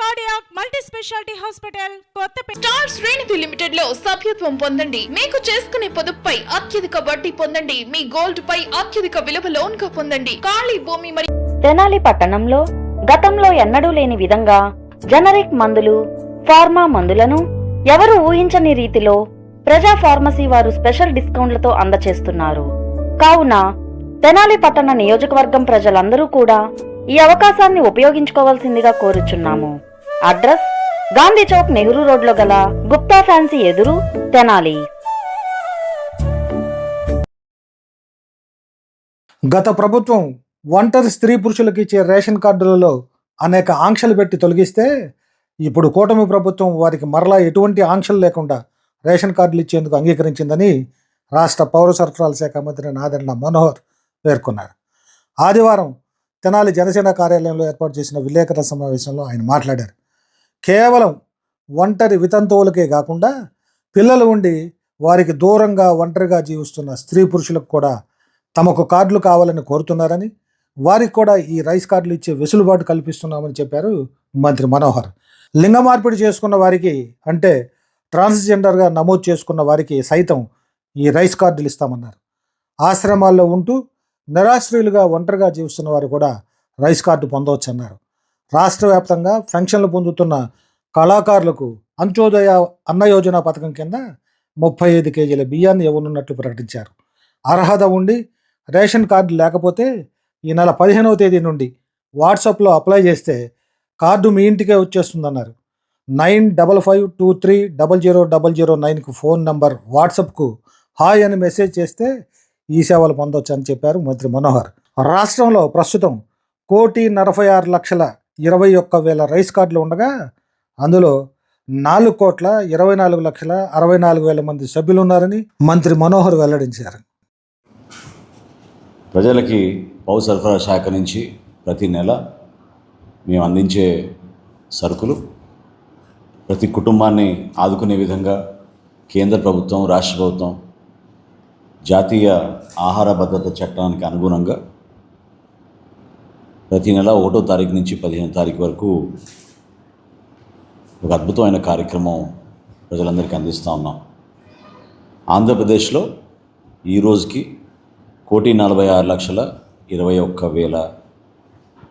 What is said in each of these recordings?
Cardiac multi speciality hospital Kothapeta star శ్రేణిధి లిమిటెడ్లో సభ్యత్వం పొందండి. మీకు చేసుకునే పొదుపుపై అత్యధిక వడ్డీ పొందండి. మీ గోల్డ్ పై అత్యధిక విలువ లోన్గా పొందండి. ఖాళీ భూమి మరియు తెనాలి పట్టణంలో గతంలో ఎన్నడూ లేని విధంగా జనరిక్ మందులు ఫార్మా మందులను ఎవరు ఊహించని రీతిలో ప్రజా ఫార్మసీ వారు స్పెషల్ డిస్కౌంట్లతో అందచేస్తున్నారు. కావున తెనాలి పట్టణ నియోజకవర్గం ప్రజలందరూ కూడా ఈ అవకాశాన్ని ఉపయోగించుకోవాల్సిందిగా కోరుచున్నాము. అడ్రస్ గాంధీ చౌక్ నెహ్రూ రోడ్లో గల గుప్తా ఫ్యాన్సీ ఎదురు తెనాలి. గత ప్రభుత్వం ఒంటరి స్త్రీ పురుషులకు ఇచ్చే రేషన్ కార్డులలో అనేక ఆంక్షలు పెట్టి తొలగిస్తే ఇప్పుడు కూటమి ప్రభుత్వం వారికి మరలా ఎటువంటి ఆంక్షలు లేకుండా రేషన్ కార్డులు ఇచ్చేందుకు అంగీకరించిందని రాష్ట్ర పౌర సరఫరాల శాఖ మంత్రి నాదెండ్ల మనోహర్ పేర్కొన్నారు. ఆదివారం తెనాలి జనసేన కార్యాలయంలో ఏర్పాటు చేసిన విలేకరుల సమావేశంలో ఆయన మాట్లాడారు. కేవలం ఒంటరి వితంతువులకే కాకుండా పిల్లలు ఉండి వారికి దూరంగా ఒంటరిగా జీవిస్తున్న స్త్రీ పురుషులకు కూడా తమకు కార్డులు కావాలని కోరుతున్నారని వారికి కూడా ఈ రైస్ కార్డులు ఇచ్చే వెసులుబాటు కల్పిస్తున్నామని చెప్పారు మంత్రి మనోహర్. లింగ మార్పిడి చేసుకున్న వారికి అంటే ట్రాన్స్జెండర్గా నమోదు చేసుకున్న వారికి సైతం ఈ రైస్ కార్డులు ఇస్తామన్నారు. ఆశ్రమాల్లో ఉంటూ నిరాశ్రయులుగా ఒంటరిగా జీవిస్తున్న వారు కూడా రైస్ కార్డు పొందవచ్చన్నారు. రాష్ట్ర వ్యాప్తంగా పెన్షన్లు పొందుతున్న కళాకారులకు అంత్యోదయ అన్న యోజన పథకం కింద ముప్పై ఐదు కేజీల బియ్యాన్ని ఇవ్వనున్నట్లు ప్రకటించారు. అర్హత ఉండి రేషన్ కార్డు లేకపోతే ఈ నెల పదిహేనవ తేదీ నుండి వాట్సాప్లో అప్లై చేస్తే కార్డు మీ ఇంటికే వచ్చేస్తుందన్నారు. Nine double five two three double zero double zero నైన్కు phone number వాట్సాప్కు హాయ్ అని మెసేజ్ చేస్తే ఈ సేవలు పొందొచ్చు అని చెప్పారు మంత్రి మనోహర్. రాష్ట్రంలో ప్రస్తుతం కోటి నలభై ఆరు లక్షల ఇరవై ఒక్క వేల రైస్ కార్డులు ఉండగా అందులో నాలుగు కోట్ల ఇరవై నాలుగు లక్షల అరవై నాలుగు వేల మంది సభ్యులు ఉన్నారని మంత్రి మనోహర్ వెల్లడించారు. ప్రజలకి పౌర సరఫరా శాఖ నుంచి ప్రతి నెల మేము అందించే సరుకులు ప్రతి కుటుంబాన్ని ఆదుకునే విధంగా కేంద్ర ప్రభుత్వం రాష్ట్ర ప్రభుత్వం జాతీయ ఆహార భద్రత చట్టానికి అనుగుణంగా ప్రతి నెల ఒకటో తారీఖు నుంచి పదిహేను తారీఖు వరకు ఒక అద్భుతమైన కార్యక్రమం ప్రజలందరికీ అందిస్తూ ఉన్నాం. ఆంధ్రప్రదేశ్లో ఈ రోజుకి కోటి నలభై ఆరు లక్షల ఇరవై ఒక్క వేల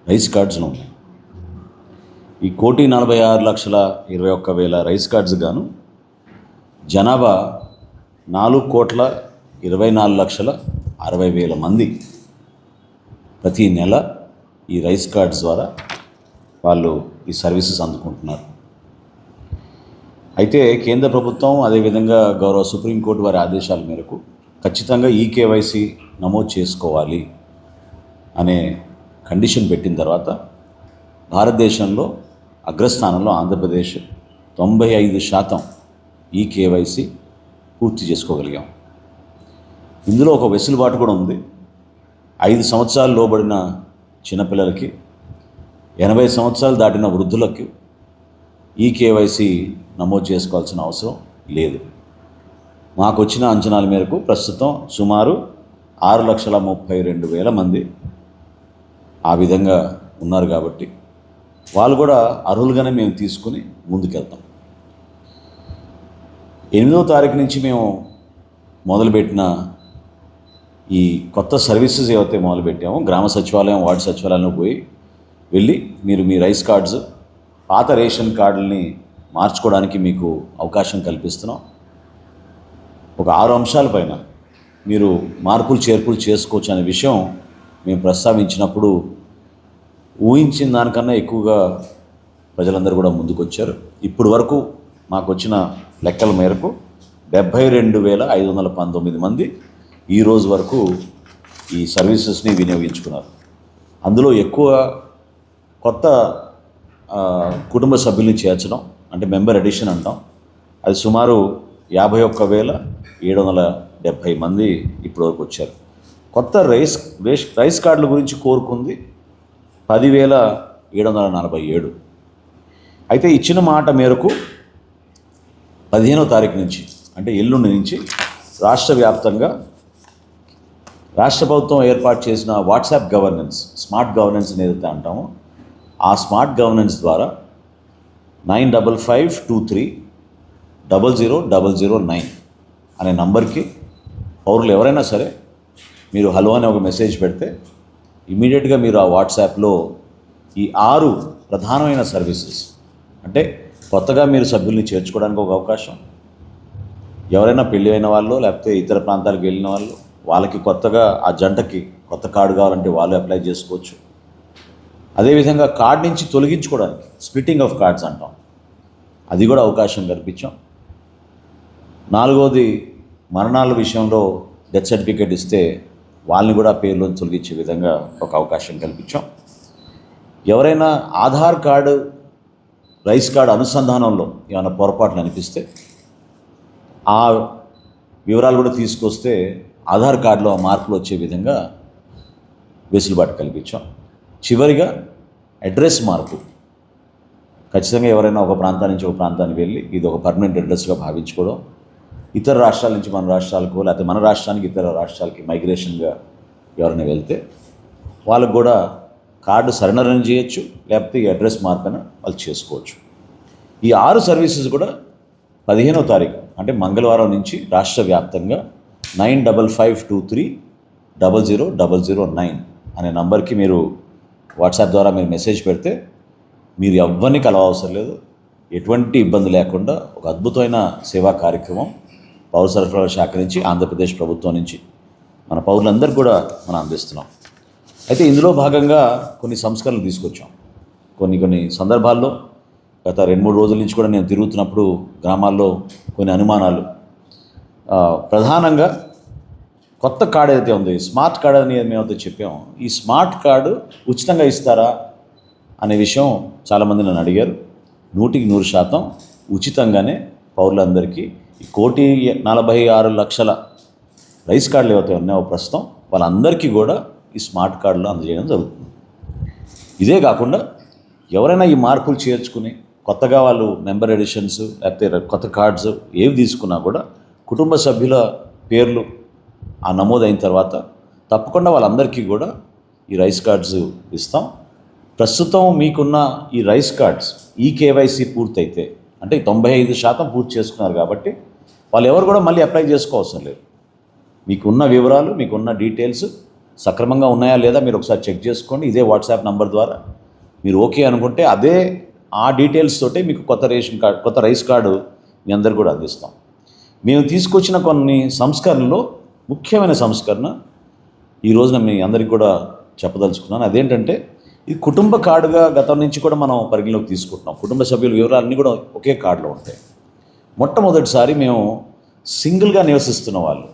రైస్ కార్డ్స్ను ఈ కోటి నలభై ఆరు లక్షల ఇరవై ఒక్క వేల రైస్ కార్డ్స్ గాను జనాభా నాలుగు కోట్ల ఇరవై నాలుగు లక్షల అరవై వేల మంది ప్రతి నెల ఈ రైస్ కార్డ్స్ ద్వారా వాళ్ళు ఈ సర్వీసెస్ అందుకుంటున్నారు. అయితే కేంద్ర ప్రభుత్వం అదేవిధంగా గౌరవ సుప్రీంకోర్టు వారి ఆదేశాల మేరకు ఖచ్చితంగా ఈ కేవైసీ నమోదు చేసుకోవాలి అనే కండిషన్ పెట్టిన తర్వాత భారతదేశంలో అగ్రస్థానంలో ఆంధ్రప్రదేశ్ తొంభై ఐదు శాతం ఈ కేవైసీ పూర్తి చేసుకోగలిగాం. ఇందులో ఒక వెసులుబాటు కూడా ఉంది. ఐదు సంవత్సరాలు లోబడిన చిన్నపిల్లలకి ఎనభై సంవత్సరాలు దాటిన వృద్ధులకు ఈ కేవైసీ నమోదు చేసుకోవాల్సిన అవసరం లేదు. మాకు వచ్చిన అంచనాల మేరకు ప్రస్తుతం సుమారు ఆరు లక్షల ముప్పై రెండు వేల మంది ఆ విధంగా ఉన్నారు కాబట్టి వాళ్ళు కూడా అర్హులుగానే మేము తీసుకుని ముందుకెళ్తాం. ఎనిమిదో తారీఖు నుంచి మేము మొదలుపెట్టిన ఈ కొత్త సర్వీసెస్ ఏవైతే మొదలుపెట్టామో గ్రామ సచివాలయం వార్డు సచివాలయంలో పోయి వెళ్ళి మీరు మీ రైస్ కార్డ్స్ పాత రేషన్ కార్డుల్ని మార్చుకోవడానికి మీకు అవకాశం కల్పిస్తున్నాం. ఒక ఆరు అంశాలపైన మీరు మార్పులు చేర్పులు చేసుకోవచ్చు అనే విషయం మేము ప్రస్తావించినప్పుడు ఊహించిన దానికన్నా ఎక్కువగా ప్రజలందరూ కూడా ముందుకొచ్చారు. ఇప్పటి వరకు మాకు వచ్చిన లెక్కల మేరకు డెబ్భై రెండు వేల ఐదు వందల పంతొమ్మిది మంది ఈ రోజు వరకు ఈ సర్వీసెస్ని వినియోగించుకున్నారు. అందులో ఎక్కువ కొత్త కుటుంబ సభ్యుల్ని చేర్చడం అంటే మెంబర్ ఎడిషన్ అంటాం. అది సుమారు యాభై ఒక్క వేల ఏడు వందల డెబ్భై మంది ఇప్పటివరకు వచ్చారు. కొత్త రైస్ రేస్ రైస్ కార్డుల గురించి కోరుకుంది పదివేల ఏడు వందల నలభై ఏడు. అయితే ఇచ్చిన మాట మేరకు పదిహేనో తారీఖు నుంచి అంటే ఎల్లుండి నుంచి రాష్ట్ర వ్యాప్తంగా రాష్ట్ర ప్రభుత్వం ఏర్పాటు చేసిన వాట్సాప్ గవర్నెన్స్ స్మార్ట్ గవర్నెన్స్ అని ఏదైతే అంటామో ఆ స్మార్ట్ గవర్నెన్స్ ద్వారా nine double five two three double zero double zero nine అనే నంబర్కి పౌరులు ఎవరైనా సరే మీరు హలో అనే ఒక మెసేజ్ పెడితే ఇమీడియట్గా మీరు ఆ వాట్సాప్లో ఈ ఆరు ప్రధానమైన సర్వీసెస్ అంటే కొత్తగా మీరు సభ్యుల్ని చేర్చుకోవడానికి ఒక అవకాశం ఎవరైనా పెళ్ళి అయిన వాళ్ళు లేకపోతే ఇతర ప్రాంతాలకు వెళ్ళిన వాళ్ళు వాళ్ళకి కొత్తగా ఆ జంటకి కొత్త కార్డు కావాలంటే వాళ్ళు అప్లై చేసుకోవచ్చు. అదేవిధంగా కార్డ్ నుంచి తొలగించుకోవడానికి స్ప్లిట్టింగ్ ఆఫ్ కార్డ్స్ అంటాం. అది కూడా అవకాశం కల్పించాం. నాలుగోది మరణాల విషయంలో డెత్ సర్టిఫికేట్ ఇస్తే వాళ్ళని కూడా పేర్లో తొలగించే విధంగా ఒక అవకాశం కల్పించాం. ఎవరైనా ఆధార్ కార్డు రైస్ కార్డు అనుసంధానంలో ఏమైనా పొరపాట్లు అనిపిస్తే ఆ వివరాలు కూడా తీసుకొస్తే ఆధార్ కార్డులో ఆ మార్పులు వచ్చే విధంగా వెసులుబాటు కల్పించాం. చివరిగా అడ్రస్ మార్పు. ఖచ్చితంగా ఎవరైనా ఒక ప్రాంతానికి నుంచి ఒక ప్రాంతానికి వెళ్ళి ఇది ఒక పర్మనెంట్ అడ్రస్గా భావించుకోవడం ఇతర రాష్ట్రాల నుంచి మన రాష్ట్రాలకు లేకపోతే మన రాష్ట్రానికి ఇతర రాష్ట్రాలకి మైగ్రేషన్గా ఎవరైనా వెళ్తే వాళ్ళకు కూడా కార్డు సరెండర్ చేయొచ్చు లేకపోతే ఈ అడ్రస్ మార్పున వాళ్ళు చేసుకోవచ్చు. ఈ ఆరు సర్వీసెస్ కూడా పదిహేనో తారీఖు అంటే మంగళవారం నుంచి రాష్ట్ర వ్యాప్తంగా nine double five two three double zero double zero nine అనే నంబర్కి మీరు వాట్సాప్ ద్వారా మీరు మెసేజ్ పెడితే మీరు ఎవరిని కలవవసరం లేదు. ఎటువంటి ఇబ్బంది లేకుండా ఒక అద్భుతమైన సేవా కార్యక్రమం పౌర సరఫరాల శాఖ నుంచి ఆంధ్రప్రదేశ్ ప్రభుత్వం నుంచి మన పౌరులందరికీ కూడా మనం అందిస్తున్నాం. అయితే ఇందులో భాగంగా కొన్ని సంస్కరణలు తీసుకొచ్చాం. కొన్ని కొన్ని సందర్భాల్లో గత రెండు మూడు రోజుల నుంచి కూడా నేను తిరుగుతున్నప్పుడు గ్రామాల్లో కొన్ని అనుమానాలు ప్రధానంగా కొత్త కార్డు ఏదైతే ఉంది స్మార్ట్ కార్డు అని మేమైతే చెప్పాము ఈ స్మార్ట్ కార్డు ఉచితంగా ఇస్తారా అనే విషయం చాలామంది నన్ను అడిగారు. నూటికి నూరు శాతం ఉచితంగానే పౌరులందరికీ ఈ కోటి నలభై ఆరు లక్షల రైస్ కార్డులు ఏవైతే ఉన్నాయో ప్రస్తుతం వాళ్ళందరికీ కూడా ఈ స్మార్ట్ కార్డులు అందజేయడం జరుగుతుంది. ఇదే కాకుండా ఎవరైనా ఈ మార్పులు చేర్చుకుని కొత్తగా వాళ్ళు నెంబర్ ఎడిషన్స్ లేకపోతే కొత్త కార్డ్స్ ఏవి తీసుకున్నా కూడా కుటుంబ సభ్యుల పేర్లు ఆ నమోదైన తర్వాత తప్పకుండా వాళ్ళందరికీ కూడా ఈ రైస్ కార్డ్స్ ఇస్తాం. ప్రస్తుతం మీకున్న ఈ రైస్ కార్డ్స్ ఈ కేవైసీ పూర్తయితే అంటే తొంభై ఐదు శాతం పూర్తి చేసుకున్నారు కాబట్టి వాళ్ళు ఎవరు కూడా మళ్ళీ అప్లై చేసుకోవసరం లేదు. మీకున్న వివరాలు మీకున్న డీటెయిల్స్ సక్రమంగా ఉన్నాయా లేదా మీరు ఒకసారి చెక్ చేసుకోండి. ఇదే వాట్సాప్ నంబర్ ద్వారా మీరు ఓకే అనుకుంటే అదే ఆ డీటెయిల్స్ తోటే మీకు కొత్త రేషన్ కార్డు కొత్త రైస్ కార్డు మీ అందరు కూడా అందిస్తాం. మేము తీసుకొచ్చిన కొన్ని సంస్కరణలో ముఖ్యమైన సంస్కరణ ఈ రోజున మీ అందరికి కూడా చెప్పదలుచుకున్నాను. అదేంటంటే ఇది కుటుంబ కార్డుగా గతం నుంచి కూడా మనం పరిగణలోకి తీసుకుంటున్నాం. కుటుంబ సభ్యుల వివరాలన్నీ కూడా ఒకే కార్డులో ఉంటాయి. మొట్టమొదటిసారి మేము సింగిల్గా నివసిస్తున్న వాళ్ళు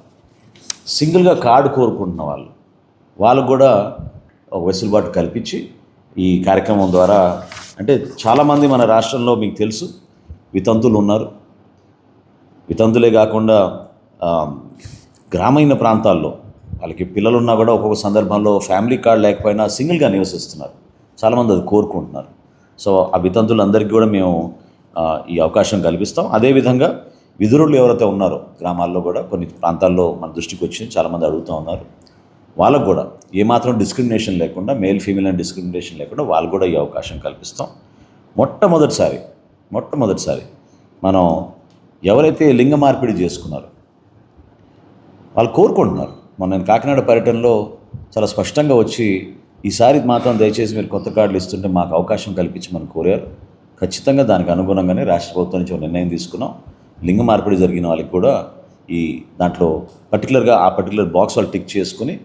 సింగిల్గా కార్డు కోరుకుంటున్న వాళ్ళు వాళ్ళకు కూడా వెసులుబాటు కల్పించి ఈ కార్యక్రమం ద్వారా అంటే చాలామంది మన రాష్ట్రంలో మీకు తెలుసు వితంతులు ఉన్నారు. వితంతులే కాకుండా గ్రామీణ ప్రాంతాల్లో వాళ్ళకి పిల్లలు ఉన్నా కూడా ఒక్కొక్క సందర్భంలో ఫ్యామిలీ కార్డ్ లేకపోయినా సింగిల్గా నివసిస్తున్నారు. చాలామంది అది కోరుకుంటున్నారు. సో ఆ వితంతులందరికీ కూడా మేము ఈ అవకాశం కల్పిస్తాం. అదేవిధంగా విధురులు ఎవరైతే ఉన్నారో గ్రామాల్లో కూడా కొన్ని ప్రాంతాల్లో మన దృష్టికి వచ్చి చాలామంది అడుగుతూ ఉన్నారు. వాళ్ళకు కూడా ఏమాత్రం డిస్క్రిమినేషన్ లేకుండా మేల్ ఫీమేల్ అని డిస్క్రిమినేషన్ లేకుండా వాళ్ళు కూడా ఈ అవకాశం కల్పిస్తాం. మొట్టమొదటిసారి మొట్టమొదటిసారి మనం ఎవరైతే లింగ మార్పిడి చేసుకున్నారో వాళ్ళు కోరుకుంటున్నారు. మొన్న నేను కాకినాడ పర్యటనలో చాలా స్పష్టంగా వచ్చి ఈసారి మాత్రం దయచేసి మీరు కొత్త కార్డులు ఇస్తుంటే మాకు అవకాశం కల్పించమని కోరారు. ఖచ్చితంగా దానికి అనుగుణంగానే రాష్ట్ర ప్రభుత్వం నుంచి ఒక నిర్ణయం తీసుకున్నాం. లింగ మార్పిడి జరిగిన వాళ్ళకి కూడా ఈ దాంట్లో పర్టికులర్గా ఆ పర్టికులర్ బాక్స్ వాళ్ళు టిక్ చేసుకుని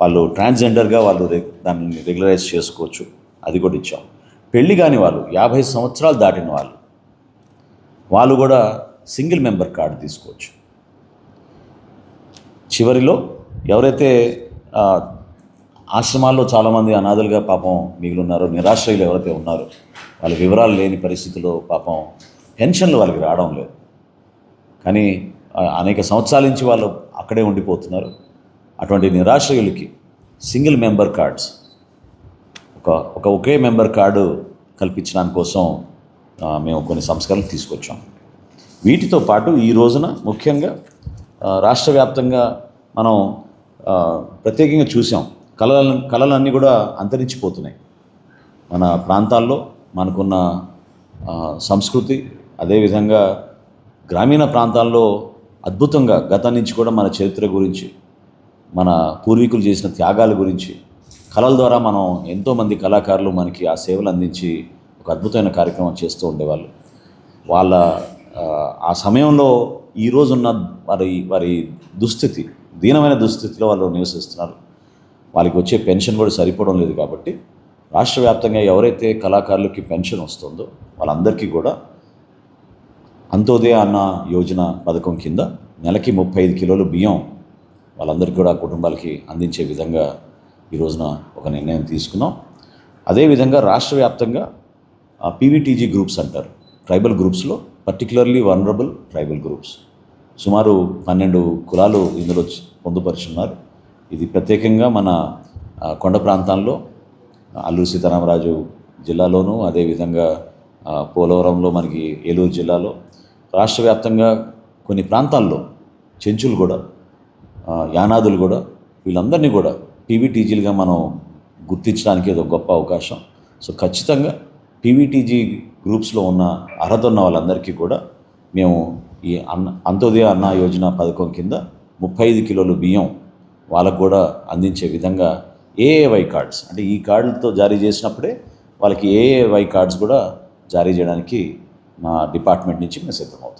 వాళ్ళు ట్రాన్స్జెండర్గా వాళ్ళు దాన్ని రెగ్యులరైజ్ చేసుకోవచ్చు. అది కూడా ఇచ్చాం. పెళ్ళి కాని వాళ్ళు యాభై సంవత్సరాలు దాటిన వాళ్ళు వాళ్ళు కూడా సింగిల్ మెంబర్ కార్డు తీసుకోవచ్చు. చివరిలో ఎవరైతే ఆశ్రమాల్లో చాలామంది అనాథలుగా పాపం మిగిలి ఉన్నారో నిరాశ్రయులు ఎవరైతే ఉన్నారో వాళ్ళ వివరాలు లేని పరిస్థితిలో పాపం పెన్షన్లు వాళ్ళకి రావడం లేదు. కానీ అనేక సంవత్సరాల నుంచి వాళ్ళు అక్కడే ఉండిపోతున్నారు. అటువంటి నిరాశ్రయులకి సింగిల్ మెంబర్ కార్డ్స్ ఒక ఒక ఒకే మెంబర్ కార్డు కల్పించడానికి కోసం మేము కొన్ని సంస్కరణలు తీసుకొచ్చాం. వీటితో పాటు ఈ రోజున ముఖ్యంగా రాష్ట్ర వ్యాప్తంగా మనం ప్రత్యేకంగా చూసాం. కళలు కళలన్నీ కూడా అంతరించిపోతున్నాయి. మన ప్రాంతాల్లో మనకున్న సంస్కృతి అదేవిధంగా గ్రామీణ ప్రాంతాల్లో అద్భుతంగా గతం నుంచి కూడా మన చరిత్ర గురించి మన పూర్వీకులు చేసిన త్యాగాల గురించి కళల ద్వారా మనం ఎంతోమంది కళాకారులు మనకి ఆ సేవలు అందించి ఒక అద్భుతమైన కార్యక్రమం చేస్తూ ఉండేవాళ్ళు. వాళ్ళ ఆ, సమయంలో ఈరోజున్న వారి వారి దుస్థితి దీనమైన దుస్థితిలో వాళ్ళు నివసిస్తున్నారు. వాళ్ళకి వచ్చే పెన్షన్ కూడా సరిపోవడం లేదు కాబట్టి రాష్ట్ర వ్యాప్తంగా ఎవరైతే కళాకారులకి పెన్షన్ వస్తుందో వాళ్ళందరికీ కూడా అంత్యోదయ అన్న యోజన పథకం కింద నెలకి ముప్పై ఐదు కిలోలు బియ్యం వాళ్ళందరికీ కూడా కుటుంబాలకి అందించే విధంగా ఈ రోజున ఒక నిర్ణయం తీసుకున్నాం. అదేవిధంగా రాష్ట్ర వ్యాప్తంగా పీవీటీజీ గ్రూప్స్ అంటారు. ట్రైబల్ గ్రూప్స్లో పర్టికులర్లీ వనరబుల్ ట్రైబల్ గ్రూప్స్ సుమారు పన్నెండు కులాలు ఇందులో పొందుపరుచున్నారు. ఇది ప్రత్యేకంగా మన కొండ ప్రాంతాల్లో అల్లూరు సీతారామరాజు జిల్లాలోనూ అదేవిధంగా పోలవరంలో మనకి ఏలూరు జిల్లాలో రాష్ట్ర వ్యాప్తంగా కొన్ని ప్రాంతాల్లో చెంచులు కూడా యానాదులు కూడా వీళ్ళందరినీ కూడా పీవీటీజీలుగా మనం గుర్తించడానికి ఇది ఒక గొప్ప అవకాశం. సో ఖచ్చితంగా పీవీటీజీ గ్రూప్స్లో ఉన్న అర్హత ఉన్న వాళ్ళందరికీ కూడా మేము ఈ అన్న అంత్యోదయ అన్న యోజన పథకం కింద ముప్పై ఐదు కిలోలు బియ్యం వాళ్ళకు కూడా అందించే విధంగా ఏఏవై కార్డ్స్ అంటే ఈ కార్డులతో జారీ చేసినప్పుడే వాళ్ళకి ఏఏవై కార్డ్స్ కూడా జారీ చేయడానికి మా డిపార్ట్మెంట్ నుంచి మేము సిద్ధమవుతాం.